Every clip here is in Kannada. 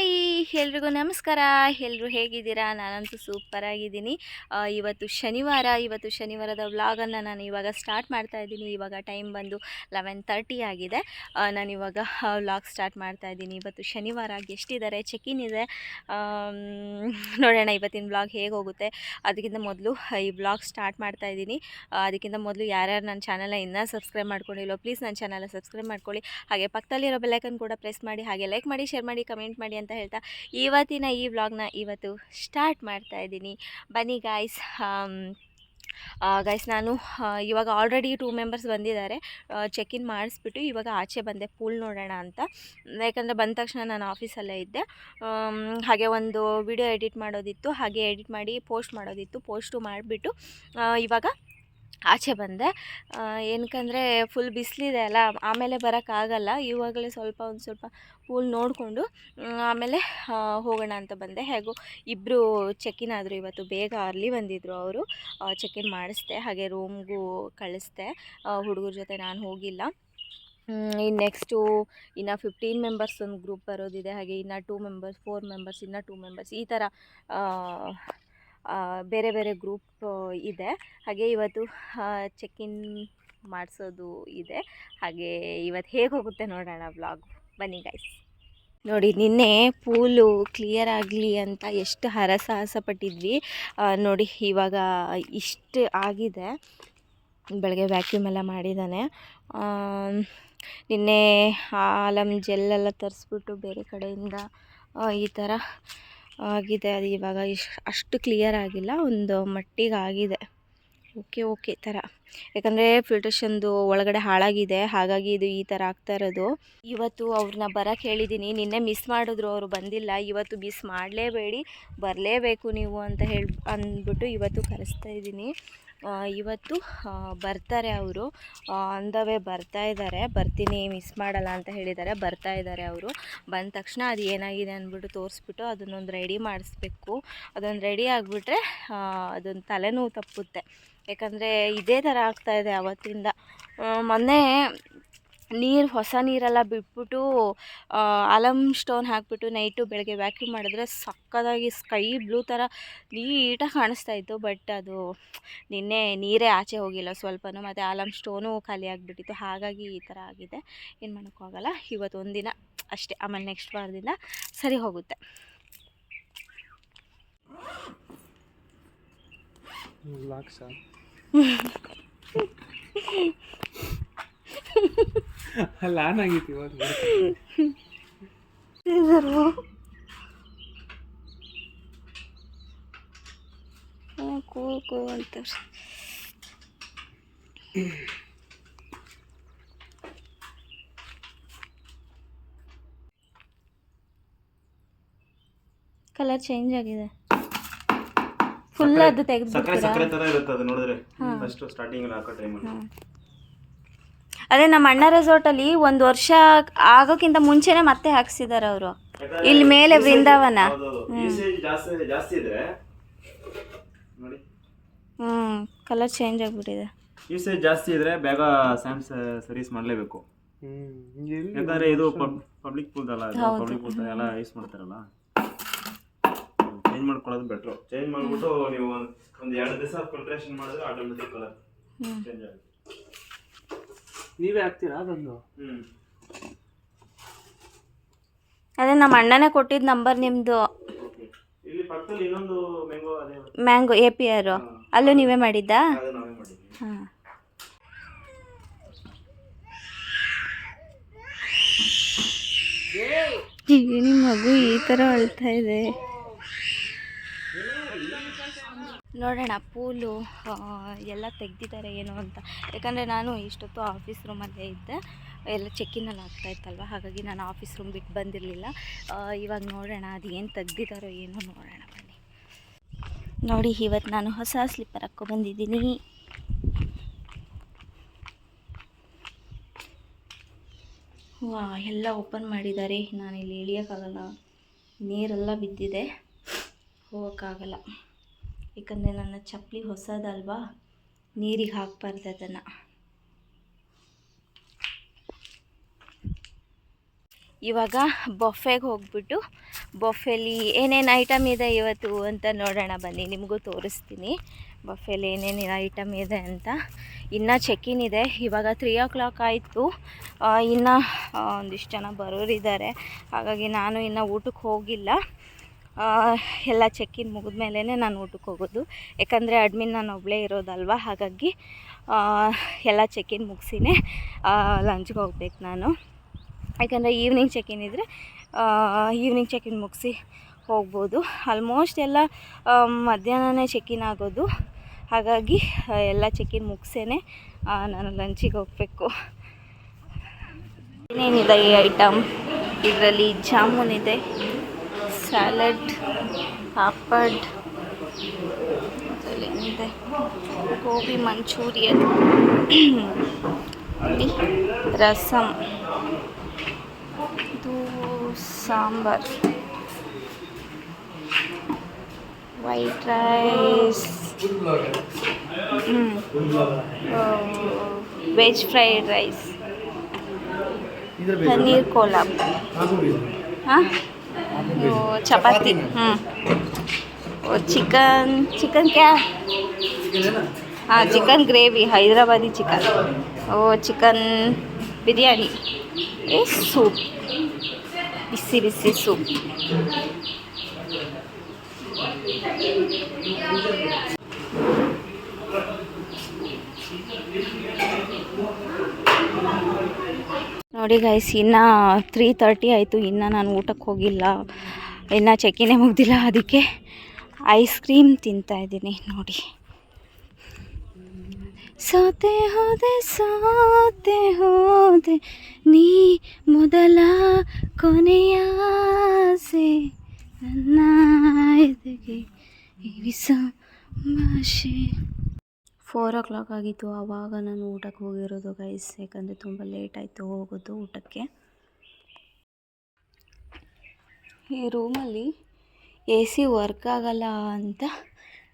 ಹಾಯ್ ಎಲ್ರಿಗೂ ನಮಸ್ಕಾರ. ಎಲ್ಲರೂ ಹೇಗಿದ್ದೀರಾ? ನಾನಂತೂ ಸೂಪರ್ ಆಗಿದ್ದೀನಿ. ಇವತ್ತು ಶನಿವಾರ, ಇವತ್ತು ಶನಿವಾರದ ವ್ಲಾಗನ್ನು ನಾನು ಇವಾಗ ಸ್ಟಾರ್ಟ್ ಮಾಡ್ತಾ ಇದ್ದೀನಿ. ಇವಾಗ ಟೈಮ್ ಬಂದು ಲೆವೆನ್ ತರ್ಟಿ ಆಗಿದೆ. ನಾನು ಇವಾಗ ವ್ಲಾಗ್ ಸ್ಟಾರ್ಟ್ ಮಾಡ್ತಾ ಇದ್ದೀನಿ. ಇವತ್ತು ಶನಿವಾರ ಗೆಸ್ಟಿದ್ದಾರೆ ಚೆಕ್-ಇನ್ ಇದೆ. ನೋಡೋಣ ಇವತ್ತಿನ ವ್ಲಾಗ್ ಹೇಗೆ ಹೋಗುತ್ತೆ. ಅದಕ್ಕಿಂತ ಮೊದಲು ಈ ವ್ಲಾಗ್ ಸ್ಟಾರ್ಟ್ ಮಾಡ್ತಾ ಇದ್ದೀನಿ. ಅದಕ್ಕಿಂತ ಮೊದಲು ಯಾರ್ಯಾರು ನನ್ನ ಚಾನಲ್ನ ಇನ್ನೂ ಸಬ್ಸ್ಕ್ರೈಬ್ ಮಾಡ್ಕೊಂಡಿಲ್ಲೋ ಪ್ಲೀಸ್ ನನ್ನ ಚಾನಲ್ನ ಸಬ್ಸ್ಕ್ರೈಬ್ ಮಾಡ್ಕೊಳ್ಳಿ. ಹಾಗೆ ಪಕ್ಕದಲ್ಲಿರೋ ಬೆಲ್ಲೈಕನ್ ಕೂಡ ಪ್ರೆಸ್ ಮಾಡಿ, ಹಾಗೆ ಲೈಕ್ ಮಾಡಿ ಶೇರ್ ಮಾಡಿ ಕಮೆಂಟ್ ಮಾಡಿ ಅಂತ ಹೇಳ್ತಾ ಇವತ್ತಿನ ಈ ವ್ಲಾಗ್ನ ಇವತ್ತು ಸ್ಟಾರ್ಟ್ ಮಾಡ್ತಾ ಇದ್ದೀನಿ. ಬನ್ನಿ ಗಾಯ್ಸ್ ಗೈಸ್ ನಾನು ಇವಾಗ ಆಲ್ರೆಡಿ ಟೂ ಮೆಂಬರ್ಸ್ ಬಂದಿದ್ದಾರೆ. ಚೆಕ್ ಇನ್ ಮಾಡಿಸ್ಬಿಟ್ಟು ಇವಾಗ ಆಚೆ ಬಂದೆ ಪೂಲ್ ನೋಡೋಣ ಅಂತ. ಯಾಕಂದರೆ ಬಂದ ತಕ್ಷಣ ನಾನು ಆಫೀಸಲ್ಲೇ ಇದ್ದೆ. ಹಾಗೆ ಒಂದು ವಿಡಿಯೋ ಎಡಿಟ್ ಮಾಡೋದಿತ್ತು, ಹಾಗೆ ಎಡಿಟ್ ಮಾಡಿ ಪೋಸ್ಟ್ ಮಾಡೋದಿತ್ತು ಪೋಸ್ಟು ಮಾಡಿಬಿಟ್ಟು ಇವಾಗ ಆಚೆ ಬಂದೆ. ಏನಕ್ಕಂದರೆ ಫುಲ್ ಬಿಸಿಲಿದೆ ಅಲ್ಲ, ಆಮೇಲೆ ಬರೋಕ್ಕಾಗಲ್ಲ ಇವಾಗಲೇ ಸ್ವಲ್ಪ ಒಂದು ಸ್ವಲ್ಪ ಪೂಲ್ ನೋಡಿಕೊಂಡು ಆಮೇಲೆ ಹೋಗೋಣ ಅಂತ ಬಂದೆ. ಹೇಗೋ ಇಬ್ಬರು ಚೆಕ್-ಇನ್ ಆದರು ಇವತ್ತು, ಬೇಗ ಅರ್ಲಿ ಬಂದಿದ್ದರು ಅವರು. ಚೆಕ್-ಇನ್ ಮಾಡಿಸ್ದೆ, ಹಾಗೆ ರೂಮ್ಗೂ ಕಳಿಸ್ದೆ. ಹುಡುಗರ ಜೊತೆ ನಾನು ಹೋಗಿಲ್ಲ. ಇನ್ನು ನೆಕ್ಸ್ಟು ಇನ್ನು ಫಿಫ್ಟೀನ್ ಮೆಂಬರ್ಸ್ ಒಂದು ಗ್ರೂಪ್ ಬರೋದಿದೆ. ಹಾಗೆ ಇನ್ನು ಟೂ ಮೆಂಬರ್ಸ್ ಫೋರ್ ಮೆಂಬರ್ಸ್ ಇನ್ನು ಟೂ ಮೆಂಬರ್ಸ್ ಈ ಥರ ಬೇರೆ ಬೇರೆ ಗ್ರೂಪ್ ಇದೆ. ಹಾಗೆ ಇವತ್ತು ಚೆಕ್-ಇನ್ ಮಾಡಿಸೋದು ಇದೆ. ಹಾಗೆ ಇವತ್ತು ಹೇಗೆ ಹೋಗುತ್ತೆ ನೋಡೋಣ ವ್ಲಾಗ್ ಬನ್ನಿ ಗೈಸ್ ನೋಡಿ, ನಿನ್ನೆ ಪೂಲು ಕ್ಲಿಯರ್ ಆಗಲಿ ಅಂತ ಎಷ್ಟು ಹರಸಾಹಸ ಪಟ್ಟಿದ್ವಿ ನೋಡಿ, ಇವಾಗ ಇಷ್ಟು ಆಗಿದೆ. ಬೆಳಗ್ಗೆ ವ್ಯಾಕ್ಯೂಮ್ ಎಲ್ಲ ಮಾಡಿದ್ದಾನೆ ನಿನ್ನೆ ಆಲಮ್ ಜೆಲ್ಲೆಲ್ಲ ತರಿಸ್ಬಿಟ್ಟು ಬೇರೆ ಕಡೆಯಿಂದ ಈ ಥರ ಆಗಿದೆ. ಅದು ಇವಾಗ ಅಷ್ಟು ಕ್ಲಿಯರ್ ಆಗಿಲ್ಲ. ಒಂದು ಮಟ್ಟಿಗೆ ಆಗಿದೆ. ಓಕೆ ಓಕೆ ಥರ ಯಾಕಂದರೆ ಫಿಲ್ಟ್ರೇಷನ್ದು ಒಳಗಡೆ ಹಾಳಾಗಿದೆ. ಹಾಗಾಗಿ ಇದು ಈ ಥರ ಆಗ್ತಾ ಇರೋದು. ಇವತ್ತು ಅವ್ರನ್ನ ಬರೋಕ್ಕೆ ಹೇಳಿದ್ದೀನಿ ನಿನ್ನೆ ಮಿಸ್ ಮಾಡಿದ್ರು ಅವರು ಬಂದಿಲ್ಲ. ಇವತ್ತು ಮಿಸ್ ಮಾಡಲೇಬೇಡಿ. ಬರಲೇಬೇಕು ನೀವು ಅಂತ ಹೇಳಿ ಅಂದ್ಬಿಟ್ಟು ಇವತ್ತು ಕರೆಸ್ತಾ ಇದ್ದೀನಿ ಇವತ್ತು ಬರ್ತಾರೆ ಅವರು. ಅಂದವೇ ಬರ್ತಾ ಇದ್ದಾರೆ ಬರ್ತೀನಿ ಮಿಸ್ ಮಾಡಲ್ಲ ಅಂತ ಹೇಳಿದ್ದಾರೆ ಬರ್ತಾ ಇದ್ದಾರೆ ಅವರು. ಬಂದ ತಕ್ಷಣ ಅದು ಏನಾಗಿದೆ ಅಂದ್ಬಿಟ್ಟು ತೋರಿಸ್ಬಿಟ್ಟು ಅದನ್ನೊಂದು ರೆಡಿ ಮಾಡಿಸ್ಬೇಕು. ಅದೊಂದು ರೆಡಿ ಆಗಿಬಿಟ್ರೆ ಅದೊಂದು ತಲೆನೋವು ತಪ್ಪುತ್ತೆ. ಯಾಕಂದರೆ ಇದೇ ಥರ ಆಗ್ತಾಯಿದೆ ಅವತ್ತಿಂದ. ಮೊನ್ನೆ ನೀರು ಹೊಸ ನೀರೆಲ್ಲ ಬಿಟ್ಬಿಟ್ಟು ಅಲಮ್ ಸ್ಟೋನ್ ಹಾಕಿಬಿಟ್ಟು ನೈಟು ಬೆಳಗ್ಗೆ ವ್ಯಾಕ್ಯೂಮ್ ಮಾಡಿದ್ರೆ ಸಕ್ಕತ್ತಾಗಿ ಸ್ಕೈ ಬ್ಲೂ ಥರ ನೀಟಾಗಿ ಕಾಣಿಸ್ತಾ ಇತ್ತು. ಬಟ್ ಅದು ನಿನ್ನೆ ನೀರೇ ಆಚೆ ಹೋಗಿಲ್ಲ ಸ್ವಲ್ಪನೂ. ಮತ್ತು ಅಲಮ್ ಸ್ಟೋನು ಖಾಲಿ ಆಗಿಬಿಟ್ಟಿತ್ತು. ಹಾಗಾಗಿ ಈ ಥರ ಆಗಿದೆ. ಏನು ಮಾಡೋಕ್ಕಾಗಲ್ಲ ಇವತ್ತು ಒಂದಿನ ಅಷ್ಟೇ. ಆಮೇಲೆ ನೆಕ್ಸ್ಟ್ ವಾರದಿಂದ ಸರಿ ಹೋಗುತ್ತೆ. ಆನ್ ಆಗಿತ್ತು ಇವಾಗ ಕೂ ಕೂ ಅಂತಾರೆ ಕಲರ್ ಚೇಂಜ್ ಆಗಿದೆ. ಫುಲ್ ಅದು ಸಕ್ಕರೆ ತೆಗೆದ್ಬಿಡ್ತೀರಾ? ಸಕ್ಕರೆ ತರ ಇರುತ್ತೆ ಅದು ನೋಡಿದ್ರೆ. ಫಸ್ಟ್ ಸ್ಟಾರ್ಟಿಂಗ್ ಹಾಕೋ ಟೈಮಲ್ಲಿ ಅದೇ ನಮ್ಮ ಅಣ್ಣ ರೆಸಾರ್ಟಲ್ಲಿ ಒಂದು ವರ್ಷ ಆಗೋಕ್ಕಿಂತ ಮುಂಚೆನೆ ಮತ್ತೆ ಹಾಕ್ಸಿದ್ದಾರೆ ಅವರು. ಇಲ್ಲಿ ಮೇಲೆ ವೃಂದಾವನ. ಯೂಸೇಜ್ ಜಾಸ್ತಿ ಜಾಸ್ತಿ ಇದ್ರೆ ನೋಡಿ. ಹ್ಞೂ ಕಲರ್ ಚೇಂಜ್ ಆಗಿಬಿಟ್ಟಿದೆ. ಯೂಸೇಜ್ ಜಾಸ್ತಿ ಇದ್ರೆ ಬೇಗ ಸ್ಯಾಮ್ಸ್ ಸರ್ವಿಸ್ ಮಾಡಲೇಬೇಕು. ಹ್ಮ್ ಎಲ್ಲಿ ಯಾಕಂದ್ರೆ ಇದು ಪಬ್ಲಿಕ್ ಪೂಲ್ ಅಲ್ಲ ಪಬ್ಲಿಕ್ ಪೂಲ್ ಎಲ್ಲ ಯೂಸ್ ಮಾಡ್ತಾರಲ್ಲ. ಚೇಂಜ್ ಮಾಡ್ಕೊಳ್ಳೋದು ಬೆಟ್ರು ಚೇಂಜ್ ಮಾಡ್ಬಿಟ್ಟು ನೀವು ಒಂದು ಒಂದ್ ಎರಡು ದಿವಸ ಫಿಲ್ಟ್ರೇಷನ್ ಮಾಡಿದ್ರೆ ಆಟೋಮೆಟಿಕ್ ಕಲರ್ ಚೇಂಜ್ ಆಗುತ್ತೆ. ನೀವೇ ಹಾಕ್ತೀರಾ ಅದೊಂದು? ಅದೇ ನಮ್ಮ ಅಣ್ಣನೇ ಕೊಟ್ಟಿದ್ದ ನಂಬರ್ ನಿಮ್ಮದು ಇಲ್ಲಿ ಪಕ್ಕದಲ್ಲಿ ಇನ್ನೊಂದು ಮ್ಯಾಂಗೋ ಅದೇ ಮ್ಯಾಂಗೋ ಎ ಪಿ ಆರು ಅಲ್ಲೂ ನೀವೇ ಮಾಡಿದ್ದಾ? ಅದು ಈಗ ಮಾಡಿದ್ವಿ ಹಾಂ. ನಿಮ್ಮ ಮಗು ಈ ಥರ ಅಳ್ತಾ ಇದೆ. ನೋಡೋಣ, ಪೂಲು ಎಲ್ಲ ತೆಗ್ದಿದ್ದಾರೆ ಏನೋ ಅಂತ. ಯಾಕಂದರೆ ನಾನು ಇಷ್ಟೊತ್ತು ಆಫೀಸ್ ರೂಮಲ್ಲೇ ಇದ್ದೆ. ಎಲ್ಲ ಚೆಕ್ಕಿನಲ್ಲಿ ಆಗ್ತಾ ಇತ್ತಲ್ವ? ಹಾಗಾಗಿ ನಾನು ಆಫೀಸ್ ರೂಮ್ ಬಿಟ್ಟು ಬಂದಿರಲಿಲ್ಲ. ಇವಾಗ ನೋಡೋಣ, ಅದು ಏನು ತೆಗ್ದಿದ್ದಾರೋ ಏನೋ ನೋಡೋಣ ಬನ್ನಿ. ನೋಡಿ ಇವತ್ತು ನಾನು ಹೊಸ ಸ್ಲಿಪ್ಪರ್ ಹಾಕ್ಕೊಬಂದಿದ್ದೀನಿ. ವಾ, ಎಲ್ಲ ಓಪನ್ ಮಾಡಿದ್ದಾರೆ. ನಾನು ಇಲ್ಲಿ ಇಳಿಯೋಕ್ಕಾಗಲ್ಲ. ನೀರೆಲ್ಲ ಬಿದ್ದಿದೆ. ಹೋಗೋಕ್ಕಾಗಲ್ಲ. ಏಕೆಂದರೆ ನನ್ನ ಚಪ್ಪಲಿ ಹೊಸದಲ್ವಾ? ನೀರಿಗೆ ಹಾಕಬಾರ್ದು ಅದನ್ನು. ಇವಾಗ ಬೊಫೆಗೆ ಹೋಗ್ಬಿಟ್ಟು ಬೊಫೆಲಿ ಏನೇನು ಐಟಮ್ ಇದೆ ಇವತ್ತು ಅಂತ ನೋಡೋಣ ಬನ್ನಿ, ನಿಮಗೂ ತೋರಿಸ್ತೀನಿ. ಬೊಫೆಲಿ ಏನೇನು ಐಟಮ್ ಇದೆ ಅಂತ. ಇನ್ನು ಚೆಕಿನ್ ಇದೆ. ಇವಾಗ ತ್ರೀ ಓ ಕ್ಲಾಕ್ ಆಯಿತು ಇನ್ನು ಒಂದಿಷ್ಟು ಜನ ಬರೋರಿದ್ದಾರೆ. ಹಾಗಾಗಿ ನಾನು ಇನ್ನು ಊಟಕ್ಕೆ ಹೋಗಿಲ್ಲ. ಎಲ್ಲ ಚೆಕ್ಕಿನ್ ಮುಗಿದ್ಮೇಲೆ ನಾನು ಊಟಕ್ಕೆ ಹೋಗೋದು. ಯಾಕಂದರೆ ಅಡ್ಮಿನ್ ನಾನು ಒಬ್ಬಳೇ ಇರೋದಲ್ವ, ಹಾಗಾಗಿ ಎಲ್ಲ ಚೆಕ್ಕಿನ್ ಮುಗಿಸಿನೇ ಲಂಚ್ಗೆ ಹೋಗ್ಬೇಕು ನಾನು. ಯಾಕಂದರೆ ಈವ್ನಿಂಗ್ ಚೆಕ್ಕಿನ್ ಇದ್ದರೆ ಈವ್ನಿಂಗ್ ಚೆಕ್ಕಿನ್ ಮುಗಿಸಿ ಹೋಗ್ಬೋದು. ಆಲ್ಮೋಸ್ಟ್ ಎಲ್ಲ ಮಧ್ಯಾಹ್ನನೇ ಚೆಕ್ಕಿನ್ ಆಗೋದು. ಹಾಗಾಗಿ ಎಲ್ಲ ಚೆಕ್ಕಿನ್ ಮುಗಿಸೇ ನಾನು ಲಂಚಿಗೆ ಹೋಗಬೇಕು. ಏನೇನಿದೆ ಈ ಐಟಮ್ ಇದರಲ್ಲಿ ಜಾಮೂನ್ ಇದೆ. Salad पापड़े। Gobi Manchurian. Rasam. Sambar. White rice veg fried rice paneer Kolab हाँ? चपाती हाँ। और चिकन चिकन क्या? हाँ चिकन ग्रेवी, हैदराबादी चिकन। और चिकन बिरयानी। ये सूप, बिस्सी बिस्सी सूप। ನೋಡಿ ಗೈಸ್ ಇನ್ನು ತ್ರೀ ತರ್ಟಿ ಆಯಿತು. ಇನ್ನು ನಾನು ಊಟಕ್ಕೆ ಹೋಗಿಲ್ಲ. ಇನ್ನು ಚೆಕ್ಕಿನೇ ಮುಗ್ದಿಲ್ಲ. ಅದಕ್ಕೆ ಐಸ್ ಕ್ರೀಮ್ ತಿಂತಾ ತಿಂತಾಯಿದ್ದೀನಿ ನೋಡಿ. ಸೋತೆ ಹೋದೆ ಸೋತೆ ಹೋದೆ, ನೀ ಮೊದಲ ಕೊನೆಯ ಆಸೆ. ನನ್ನ ಎದೆಗೆ ಇರಿಸೋ ಭಾಷೆ. ಫೋರ್ ಓ ಕ್ಲಾಕ್ ಆಗಿತ್ತು. ಆವಾಗ ನಾನು ಊಟಕ್ಕೆ ಹೋಗಿರೋದು ಗೈಸ್ ಯಾಕಂದರೆ ತುಂಬ ಲೇಟ್ ಆಯಿತು ಹೋಗೋದು ಊಟಕ್ಕೆ. ಈ ರೂಮಲ್ಲಿ ಎ ಸಿ ವರ್ಕ್ ಆಗಲ್ಲ ಅಂತ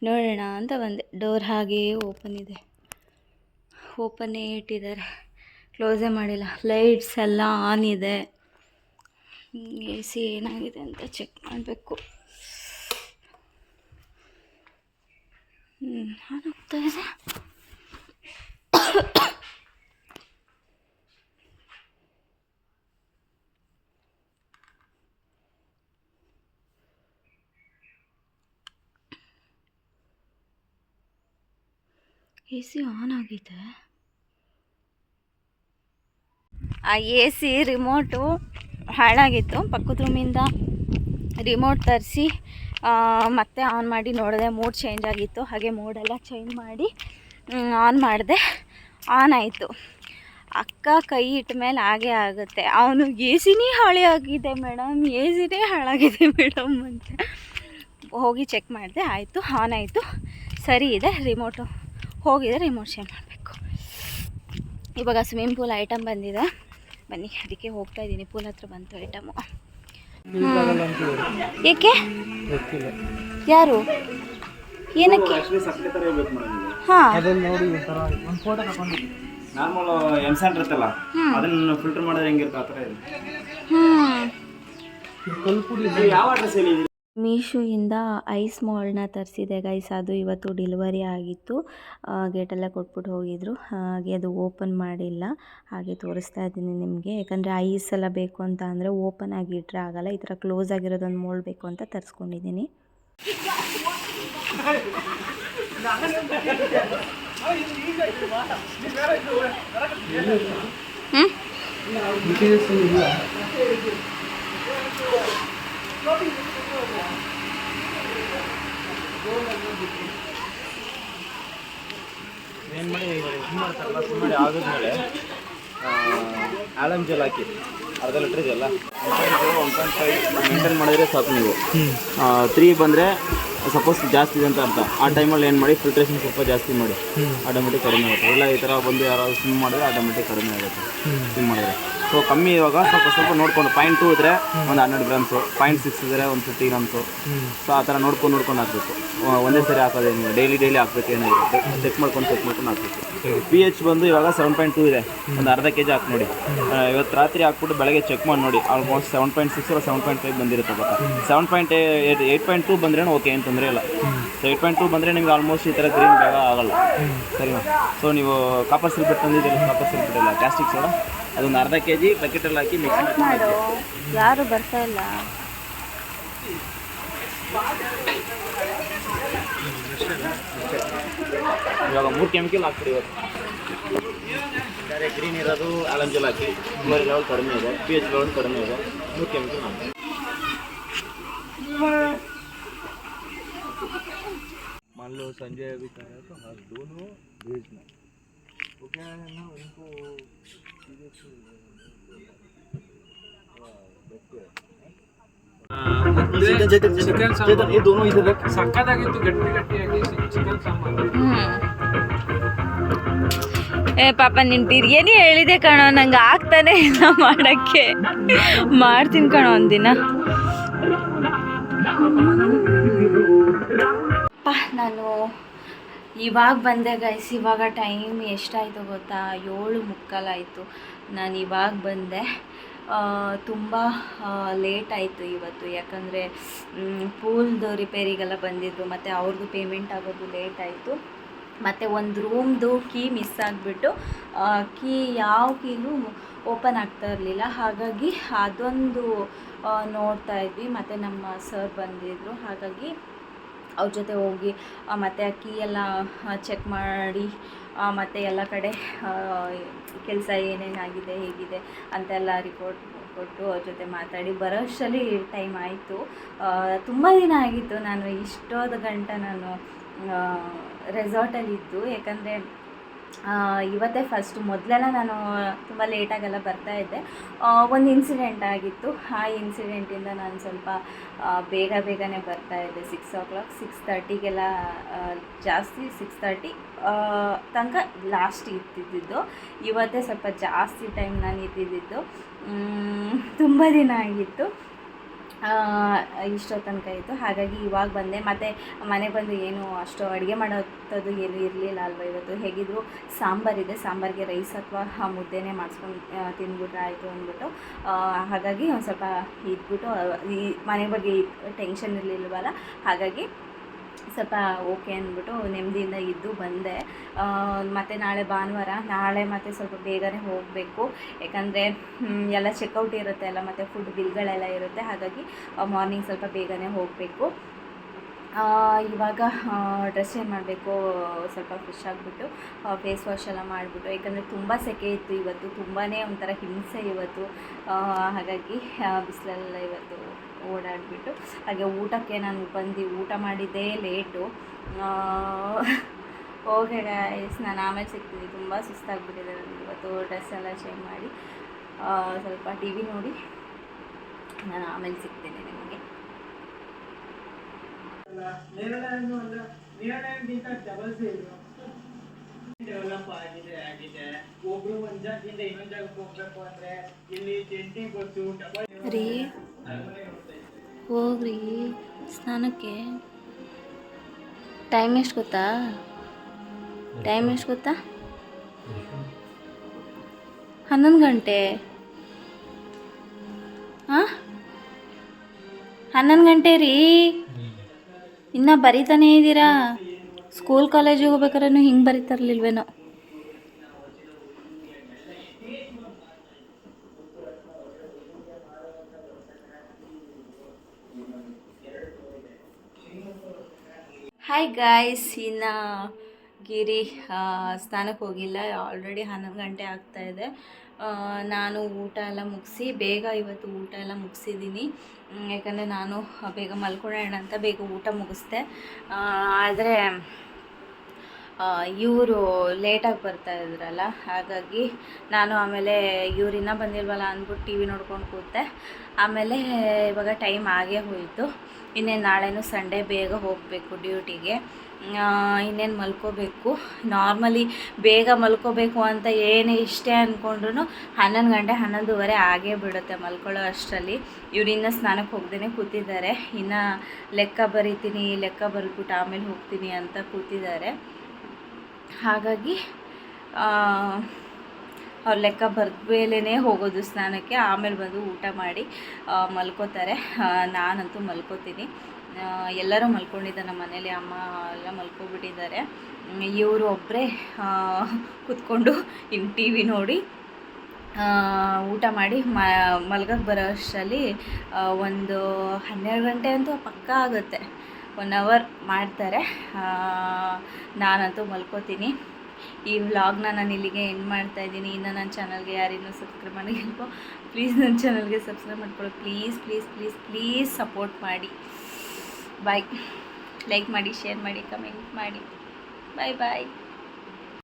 ನೋಡೋಣ ಅಂತ ಬಂದೆ. ಡೋರ್ ಹಾಗೇ ಓಪನ್ ಇದೆ. ಓಪನ್ನೇ ಇಟ್ಟಿದ್ದಾರೆ. ಕ್ಲೋಸೇ ಮಾಡಿಲ್ಲ. ಲೈಟ್ಸ್ ಎಲ್ಲ ಆನ್ ಇದೆ. ಎ ಸಿ ಏನಾಗಿದೆ ಅಂತ ಚೆಕ್ ಮಾಡಬೇಕು ಆನ್ ಆಗ್ತಾ ಇದೆ. ಎ ಸಿ ಆನ್ ಆಗಿದೆ ಆ ಎ ಸಿ ರಿಮೋಟು ಹಾಳಾಗಿತ್ತು. ಪಕ್ಕದ ರೂಮಿಂದ ರಿಮೋಟ್ ತರಿಸಿ ಮತ್ತೆ ಆನ್ ಮಾಡಿ ನೋಡಿದೆ ಮೂಡ್ ಚೇಂಜ್ ಆಗಿತ್ತು. ಹಾಗೆ ಮೂಡೆಲ್ಲ ಚೇಂಜ್ ಮಾಡಿ ಆನ್ ಮಾಡಿದೆ. ಆನ್ ಆಯಿತು. ಅಕ್ಕ ಕೈ ಇಟ್ಟ ಮೇಲೆ ಹಾಗೆ ಆಗುತ್ತೆ. ಅವನು ಎ ಸಿನೇ ಹಾಳಾಗಿದೆ ಮೇಡಮ್ ಎ ಸಿನೇ ಹಾಳಾಗಿದೆ ಮೇಡಮ್ ಅಂತ. ಹೋಗಿ ಚೆಕ್ ಮಾಡಿದೆ, ಆಯಿತು ಆನ್ ಆಯಿತು. ಸರಿ ಇದೆ ರಿಮೋಟು ಹೋಗಿದೆ ರಿಮೋಟ್ ಚೇಂಜ್ ಮಾಡಬೇಕು. ಇವಾಗ ಸ್ವಿಮ್ಮಿಂಗ್ ಪೂಲ್ ಐಟಮ್ ಬಂದಿದೆ. ಬನ್ನಿ, ಅದಕ್ಕೆ ಹೋಗ್ತಾ ಇದ್ದೀನಿ ಪೂಲ್ ಹತ್ರ ಬಂತು ಐಟಮು. ಏಕೆ? ಗೊತ್ತಿಲ್ಲ. ಯಾರು? ಏನಕ್ಕೆ? ಹಾಂ. ನಾರ್ಮಲ್ ಎಮ್ಸಾನ್ ಇರುತ್ತಲ್ಲ ಅದನ್ನ ಫಿಲ್ಟರ್ ಮಾಡಿದ್ರೆ ಹೆಂಗಿರುತ್ತೆ ಆ ಥರ ಇದೆ ಯಾವ ಅಡ್ರೆಸ್ ಹೇಳಿ? ಮೀಶೋಯಿಂದ ಐಸ್ ಮಾಲ್ನ ತರಿಸಿದೆ ಗೈಸ್ ಅದು ಇವತ್ತು ಡೆಲಿವರಿ ಆಗಿತ್ತು. ಗೇಟೆಲ್ಲ ಕೊಟ್ಬಿಟ್ಟು ಹೋಗಿದ್ರು. ಹಾಗೆ ಅದು ಓಪನ್ ಮಾಡಿಲ್ಲ. ಹಾಗೆ ತೋರಿಸ್ತಾ ಇದ್ದೀನಿ ನಿಮಗೆ. ಯಾಕಂದರೆ ಐಸ್ ಎಲ್ಲ ಬೇಕು ಅಂತ ಅಂದರೆ ಓಪನ್ ಆಗಿ ಇಟ್ಟರೆ ಆಗಲ್ಲ. ಈ ಥರ ಕ್ಲೋಸ್ ಆಗಿರೋದೊಂದು ಮೋಲ್ಡ್ ಬೇಕು ಅಂತ ತರಿಸ್ಕೊಂಡಿದ್ದೀನಿ. ಹ್ಞೂ ಏನು ಮಾಡಿ ಮಾಡ್ತಾರಲ್ಲ ಸುಮ್ಮನೆ ಮಾಡಿ ಆಗೋದ್ಮೇಲೆ ಆಲಮ್ ಜೆಲ್ ಹಾಕಿ ಅರ್ಧ ಲೀಟ್ರ್ ಇದೆಯಲ್ಲ ಒನ್ ಪಾಯಿಂಟ್ ಫೈವ್ ಮೇಂಟೈನ್ ಮಾಡಿದ್ರೆ ಸಾಕು ನೀವು. ತ್ರೀ ಬಂದರೆ ಸಪೋಸ್ ಜಾಸ್ತಿ ಇದೆ ಅಂತ ಅರ್ಥ. ಆ ಟೈಮಲ್ಲಿ ಏನು ಮಾಡಿ ಫಿಲ್ಟ್ರೇಷನ್ ಸ್ವಲ್ಪ ಜಾಸ್ತಿ ಮಾಡಿ. ಆಟೋಮೆಟಿಕ್ ಕಡಿಮೆ ಆಗುತ್ತೆ. ಇಲ್ಲ ಈ ಥರ ಬಂದು ಯಾರಾದ್ರು ಸ್ವಿಮ್ ಮಾಡಿದ್ರೆ ಆಟೋಮೆಟಿಕ್ ಕಡಿಮೆ ಆಗುತ್ತೆ. ಸ್ವಿಮ್ ಮಾಡಿದ್ರೆ. ಸೊ ಕಮ್ಮಿ ಇವಾಗ ಸ್ವಲ್ಪ ಸ್ವಲ್ಪ ನೋಡ್ಕೊಂಡು ಪಾಯಿಂಟ್ ಟೂ ಇದ್ರೆ ಒಂದು ಹನ್ನೆರಡು ಗ್ರಾಮ್ಸು ಪಾಯಿಂಟ್ ಸಿಕ್ಸ್ ಇದ್ರೆ ಒಂದು ಫಿಫ್ಟಿ ಗ್ರಾಮ್ಸು ಸೊ ಆ ಥರ ನೋಡ್ಕೊಂಡು ನೋಡ್ಕೊಂಡು ಹಾಕಬೇಕು. ಒಂದೇ ಸರಿ ಹಾಕೋದೇನು ಡೈಲಿ ಡೈಲಿ ಹಾಕ್ಬೇಕು ಏನಾಗುತ್ತೆ ಚೆಕ್ ಮಾಡ್ಕೊಂಡು ಚೆಕ್ ಮಾಡ್ಕೊಂಡು ಹಾಕಬೇಕು. ಪಿ ಎಚ್ ಬಂದು ಇವಾಗ ಸೆವೆನ್ ಪಾಯಿಂಟ್ ಟೂ ಇದೆ. ಒಂದು ಅರ್ಧ ಕೆ ಜಿ ಹಾಕಿ ನೋಡಿ. ಇವತ್ತು ರಾತ್ರಿ ಹಾಕ್ಬಿಟ್ಟು ಬೆಳಗ್ಗೆ ಚೆಕ್ ಮಾಡಿ ನೋಡಿ. ಆಲ್ಮೋಸ್ಟ್ ಸೆವೆನ್ ಪಾಯಿಂಟ್ ಸಿಕ್ಸ್ ಇಲ್ಲ ಸೆವೆನ್ ಪಾಯಿಂಟ್ ಫೈವ್ ಬಂದಿರುತ್ತೆ but seven point eight eight point two ಬಂದ್ರೆ ಓಕೆ ಏನು ತೊಂದರೆ ಇಲ್ಲ. ಸೊ ಏಟ್ ಪಾಯಿಂಟ್ ಟೂ ಬಂದರೆ ನಿಮ್ಗೆ ಆಲ್ಮೋಸ್ಟ್ ಈ ಥರ ಗ್ರೀನ್ ಬೇಗ ಆಗಲ್ಲ. ಸರಿನಾ? ಸೊ ನೀವು ಕಾಪರ್ ಸಿಲ್ಬಿಟ್ ತಂದಿದ್ದೀರಿ? ಕಾಪರ್ ಸಿಲ್ಬಿಟ್ ಇಲ್ಲ ಪ್ಲಾಸ್ಟಿಕ್ ಸೋಡ ಅದೊಂದು ಅರ್ಧ ಕೆ ಜಿ ಬಕೆಟಲ್ಲಿ ಹಾಕಿ ಮಿಕ್ಸ್ ಮಾಡಿ ಯಾರು ಬರ್ತಾ ಇಲ್ಲ? ಇವಾಗ ಮೂರು ಕೆಮಿಕಲ್ ಹಾಕ್ಬಿಡಿ ಇವತ್ತು. ಬೇರೆ ಗ್ರೀನ್ ಇರೋದು ಆಲಂಜಲ್ ಹಾಕಿ ಮೂರು ಲೆವೆಲ್ ಕಡಿಮೆ ಇದೆ ಪಿ ಎಚ್ ಲೆವೆಲ್ ಕಡಿಮೆ ಇದೆ ಮೂರು ಕೆಮಿಕಲ್ ಹಾಕಿ मान लो संजय अभी कर रहा है तो हाँ दोनों भेजना वो क्या है ना उनको चीज़ें से ಚೇತನ್ ಇದು ದೋನೋ ಇದ್ರೆ ಸಕ್ಕದಾಗಿತ್ತು ಗಟ್ಟಿ ಗಟ್ಟಿಯಾಗಿ ಚಿಕನ್ ಸಾಂಬಾರು ಏ ಪಾಪ ನಿನ್ ಬಿರಿಯಾನಿ ಹೇಳಿದೆ ಕಣೋ ನಂಗೆ ಆಗ್ತಾನೆ ಇಲ್ಲ ಮಾಡಕ್ಕೆ ಮಾಡ್ತೀನಿ ಕಣೋ ಒಂದಿನ ನಾನು ಇವಾಗ ಬಂದೆ ಗೈಸ್ ಇವಾಗ ಟೈಮ್ ಎಷ್ಟಾಯಿತು ಗೊತ್ತಾ? ಏಳು ಮುಕ್ಕಾಲಾಯಿತು ನಾನು ಇವಾಗ ಬಂದೆ. ತುಂಬ ಲೇಟ್ ಆಯಿತು ಇವತ್ತು. ಯಾಕಂದರೆ ಪೂಲ್ದು ರಿಪೇರಿಗೆಲ್ಲ ಬಂದಿದ್ದರು ಮತ್ತು ಅವ್ರದ್ದು ಪೇಮೆಂಟ್ ಆಗೋದು ಲೇಟ್ ಆಯಿತು. ಮತ್ತು ಒಂದು ರೂಮ್ದು ಕೀ ಮಿಸ್ ಆಗಿಬಿಟ್ಟು ಕೀ ಯಾವ ಕೀನು ಓಪನ್ ಆಗ್ತಾ ಇರಲಿಲ್ಲ. ಹಾಗಾಗಿ ಅದೊಂದು ನೋಡ್ತಾ ಇದ್ವಿ. ಮತ್ತು ನಮ್ಮ ಸರ್ ಬಂದಿದ್ದರು ಹಾಗಾಗಿ ಅವ್ರ ಜೊತೆ ಹೋಗಿ ಮತ್ತು ಮತ್ತೆ ಆ ಕೀ ಎಲ್ಲ ಚೆಕ್ ಮಾಡಿ ಮತ್ತು ಎಲ್ಲ ಕಡೆ ಕೆಲಸ ಏನೇನಾಗಿದೆ, ಹೇಗಿದೆ ಅಂತೆಲ್ಲ ರಿಪೋರ್ಟ್ ಕೊಟ್ಟು ಅವ್ರ ಜೊತೆ ಮಾತಾಡಿ. ಬರೋಷ್ಟರಲ್ಲಿ ಟೈಮ್ ಆಯಿತು. ತುಂಬ ದಿನ ಆಗಿತ್ತು. ನಾನು ಇಷ್ಟೋದ ಗಂಟ ನಾನು ರೆಸಾರ್ಟಲ್ಲಿದ್ದು ಯಾಕಂದರೆ ಇವತ್ತೇ ಫಸ್ಟ್ ಮೊದಲೆಲ್ಲ ನಾನು ತುಂಬ ಲೇಟಾಗೆಲ್ಲ ಬರ್ತಾ ಇದ್ದೆ. ಒಂದು ಇನ್ಸಿಡೆಂಟ್ ಆಗಿತ್ತು. ಆ ಇನ್ಸಿಡೆಂಟಿಂದ ನಾನು ಸ್ವಲ್ಪ ಬೇಗ ಬೇಗನೆ ಬರ್ತಾ ಇದ್ದೆ. ಸಿಕ್ಸ್ ಓ ಕ್ಲಾಕ್ ಸಿಕ್ಸ್ ತರ್ಟಿಗೆಲ್ಲ ಜಾಸ್ತಿ ಸಿಕ್ಸ್ ತರ್ಟಿ ತನಕ ಲಾಸ್ಟ್ ಇರ್ತಿದ್ದಿದ್ದು ಇವತ್ತೇ ಸ್ವಲ್ಪ ಜಾಸ್ತಿ ಟೈಮ್ ನಾನು ಇದ್ದಿದ್ದು. ತುಂಬ ದಿನ ಆಗಿತ್ತು. ಇಷ್ಟೋ ತನಕ ಇತ್ತು. ಹಾಗಾಗಿ ಇವಾಗ ಬಂದೆ. ಮತ್ತು ಮನೆಗೆ ಬಂದು ಏನು ಅಷ್ಟು ಅಡುಗೆ ಮಾಡೋಂಥದ್ದು ಏನು ಇರಲಿಲ್ಲ ಅಲ್ವಾ ಇವತ್ತು. ಹೇಗಿದ್ರು ಸಾಂಬಾರಿದೆ ಸಾಂಬಾರಿಗೆ ರೈಸ್ ಅಥವಾ ಮುದ್ದೆನೇ ಮಾಡಿಸ್ಕೊಂಡು ತಿಂದ್ಬಿಟ್ರೆ ಆಯಿತು ಅಂದ್ಬಿಟ್ಟು. ಹಾಗಾಗಿ ಒಂದು ಸ್ವಲ್ಪ ಇದ್ಬಿಟ್ಟು, ಈ ಮನೆ ಬಗ್ಗೆ ಟೆನ್ಷನ್ ಇರಲಿಲ್ವಲ್ಲ. ಹಾಗಾಗಿ ಸ್ವಲ್ಪ ಓಕೆ ಅಂದ್ಬಿಟ್ಟು ನೆಮ್ಮದಿಯಿಂದ ಇದ್ದು ಬಂದೆ. ಮತ್ತು ನಾಳೆ ಭಾನುವಾರ, ನಾಳೆ ಮತ್ತು ಸ್ವಲ್ಪ ಬೇಗನೆ ಹೋಗಬೇಕು. ಯಾಕಂದರೆ ಎಲ್ಲ ಚೆಕ್ಔಟ್ ಇರುತ್ತೆ ಅಲ್ಲ, ಮತ್ತು ಫುಡ್ ಬಿಲ್ಗಳೆಲ್ಲ ಇರುತ್ತೆ. ಹಾಗಾಗಿ ಮಾರ್ನಿಂಗ್ ಸ್ವಲ್ಪ ಬೇಗನೆ ಹೋಗಬೇಕು. ಇವಾಗ ಡ್ರೆಸ್ ಏನು ಮಾಡಬೇಕು? ಸ್ವಲ್ಪ ಫ್ರೆಶ್ ಆಗಿಬಿಟ್ಟು ಫೇಸ್ ವಾಶ್ ಎಲ್ಲ ಮಾಡಿಬಿಟ್ಟು, ಯಾಕಂದರೆ ತುಂಬ ಸೆಕೆ ಇತ್ತು ಇವತ್ತು. ತುಂಬಾ ಒಂಥರ ಹಿಂಸೆ ಇವತ್ತು. ಹಾಗಾಗಿ ಬಿಸಿಲೆಲ್ಲ ಇವತ್ತು ಓಡಾಡಿಬಿಟ್ಟು ಹಾಗೆ ಊಟಕ್ಕೆ ನಾನು ಬಂದು ಊಟ ಮಾಡಿದ್ದೇ ಲೇಟು ಓಕೆ ಗಾಯ್ಸ್ ನಾನು ಆಮೇಲೆ ಸಿಗ್ತೀನಿ. ತುಂಬ ಸುಸ್ತಾಗ್ಬಿಟ್ಟಿದೆ ನನಗೆ ಇವತ್ತು ಡ್ರೆಸ್ ಎಲ್ಲ ಚೇಂಜ್ ಮಾಡಿ ಆ, ಸ್ವಲ್ಪ ಟಿ ವಿ ನೋಡಿ ನಾನು ಆಮೇಲೆ ಸಿಗ್ತೀನಿ ನಿಮಗೆ. ಡೆವಲಪ್ ಆಗಿದೆ ಆಗಿದೆ. ಒಬ್ರು ಒಂದ್ ಜಾಗದಿಂದ ಇನ್ನೊಂದ್ ಜಾಗಕ್ಕೆ ಹೋಗ್ಬೇಕು ಅಂದ್ರೆ ಇಲ್ಲಿ ಜಂಟಿ ಗೊತ್ತು ಡಬಲ್ ರೀ. ಹೋಗ್ರಿ ಸ್ನಾನಕ್ಕೆ. ಟೈಮ್ ಎಷ್ಟು ಗೊತ್ತಾ? ಟೈಮ್ ಎಷ್ಟು ಗೊತ್ತಾ? ಹನ್ನೊಂದು ಗಂಟೆ. ಹಾಂ ಹನ್ನೊಂದು ಗಂಟೆ ರೀ. ಇನ್ನೂ ಬರೀತಾನೇ ಇದ್ದೀರಾ ಸ್ಕೂಲ್ ಕಾಲೇಜಿಗೆ ಹೋಗ್ಬೇಕಾದ್ರೂ ಹಿಂಗೆ ಬರೀತಾರಲಿಲ್ವೇನೋ. ಹಾಯ್ ಗಾಯ್ಸ್ ಇನ್ನು ಗಿರಿ ಸ್ನಾನಕ್ಕೆ ಹೋಗಿಲ್ಲ. ಆಲ್ರೆಡಿ ಹನ್ನೊಂದು ಗಂಟೆ ಆಗ್ತಾಯಿದೆ ನಾನು ಊಟ ಎಲ್ಲ ಮುಗಿಸಿ, ಬೇಗ ಇವತ್ತು ಊಟ ಎಲ್ಲ ಮುಗಿಸಿದ್ದೀನಿ. ಯಾಕಂದರೆ ನಾನು ಬೇಗ ಮಲ್ಕೊಳ್ಳೋಣ ಅಂತ ಬೇಗ ಊಟ ಮುಗಿಸ್ದೆ. ಆದರೆ ಇವರು ಲೇಟಾಗಿ ಬರ್ತಾ ಇದ್ರಲ್ಲ, ಹಾಗಾಗಿ ನಾನು ಆಮೇಲೆ ಇವರಿನ್ನ ಬಂದಿಲ್ವಲ್ಲ ಅಂದ್ಬಿಟ್ಟು ಟಿ ವಿ ನೋಡ್ಕೊಂಡು ಕೂತೆ. ಆಮೇಲೆ ಇವಾಗ ಟೈಮ್ ಆಗೇ ಹೋಯಿತು. ಇನ್ನೇನು ನಾಳೆನೂ ಸಂಡೇ ಬೇಗ ಹೋಗಬೇಕು ಡ್ಯೂಟಿಗೆ. ಇನ್ನೇನು ಮಲ್ಕೋಬೇಕು. ನಾರ್ಮಲಿ ಬೇಗ ಮಲ್ಕೋಬೇಕು ಅಂತ ಏನೇ ಇಷ್ಟೇ ಅಂದ್ಕೊಂಡ್ರು ಹನ್ನೊಂದು ಗಂಟೆ ಹನ್ನೊಂದುವರೆ ಆಗೇ ಬಿಡುತ್ತೆ ಮಲ್ಕೊಳ್ಳೋ ಅಷ್ಟರಲ್ಲಿ. ಇವ್ರು ಇನ್ನೂ ಸ್ನಾನಕ್ಕೆ ಹೋಗ್ದೇ ಕೂತಿದ್ದಾರೆ. ಇನ್ನು ಲೆಕ್ಕ ಬರಿತೀನಿ, ಲೆಕ್ಕ ಬರೆದ್ಬಿಟ್ಟು ಆಮೇಲೆ ಹೋಗ್ತೀನಿ ಅಂತ ಕೂತಿದ್ದಾರೆ. ಹಾಗಾಗಿ ಅವ್ರ ಲೆಕ್ಕ ಬರೆದ ಮೇಲೇ ಹೋಗೋದು ಸ್ನಾನಕ್ಕೆ ಆಮೇಲೆ ಬಂದು ಊಟ ಮಾಡಿ ಮಲ್ಕೋತಾರೆ. ನಾನಂತೂ ಮಲ್ಕೋತೀನಿ. ಎಲ್ಲರೂ ಮಲ್ಕೊಂಡಿದ್ದಾರೆ. ನಮ್ಮ ಮನೇಲಿ ಅಮ್ಮ ಎಲ್ಲ ಮಲ್ಕೊಬಿಟ್ಟಿದ್ದಾರೆ. ಇವರು ಒಬ್ಬರೇ ಕೂತ್ಕೊಂಡು ಇನ್ನು ಟಿ ವಿ ನೋಡಿ ಊಟ ಮಾಡಿ ಮ ಮಲ್ಗಕ್ಕೆ ಬರೋ ಅಷ್ಟರಲ್ಲಿ ಒಂದು ಹನ್ನೆರಡು ಗಂಟೆ ಅಂತೂ ಪಕ್ಕ ಆಗುತ್ತೆ. ಒನ್ ಅವರ್ ಮಾಡ್ತಾರೆ. ನಾನಂತೂ ಮಲ್ಕೋತೀನಿ. ಈ ವ್ಲಾಗ್ನ ನಾನು ಇಲ್ಲಿಗೆ ಎಂಡ್ ಮಾಡ್ತಾ ಇದ್ದೀನಿ. ಇನ್ನು ನನ್ನ ಚಾನಲ್ಗೆ ಯಾರಿನ್ನೂ ಸಬ್ಸ್ಕ್ರೈಬ್ ಮಾಡಿಲ್ವೋ ಪ್ಲೀಸ್ ನನ್ನ ಚಾನಲ್ಗೆ ಸಬ್ಸ್ಕ್ರೈಬ್ ಮಾಡ್ಕೊಳ್ಳಿ. Please please please please support ಮಾಡಿ. ಬಾಯ್ ಲೈಕ್ ಮಾಡಿ ಶೇರ್ ಮಾಡಿ ಕಮೆಂಟ್ ಮಾಡಿ. Bye bye